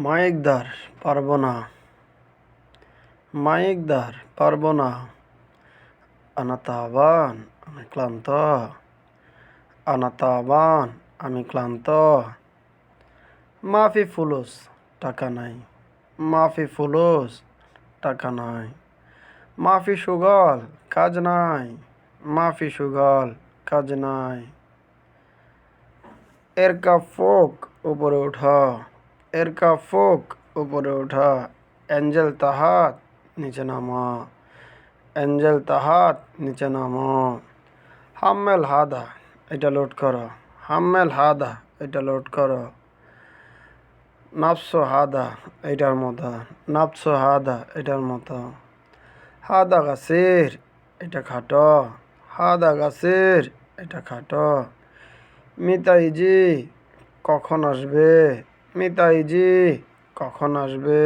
মাইকদার পারব না। মাইকদার পারব না। আনাতাবান আমি ক্লান্ত। আনাতাবান আমি ক্লান্ত। মাফি ফুলুস, টাকা নাই। মাফি ফুলুস, টাকা নাই। মাফি সুগল, কাজ নাই। মাফি সুগল, কাজ নাই। এর কাপ ফোক উপরে ওঠা এর কাপ ফোক উপরে ওঠা অ্যাঞ্জেল তাহাত নিচে নামা অ্যাঞ্জেল তাহাত নিচে নামা। হাম্মেল হাদা, এটা লোড করো। হাম্মেল হাদা, এটা লোড করো। নাফসো হাদা, এটার মতো। নাফসো হাদা, এটার মতো। হাদা গাছের এটা খাটো। হাদা গাছের এটা খাটো। মিতাইজি, কখন আসবে? মিতাইজি কখন আসবে?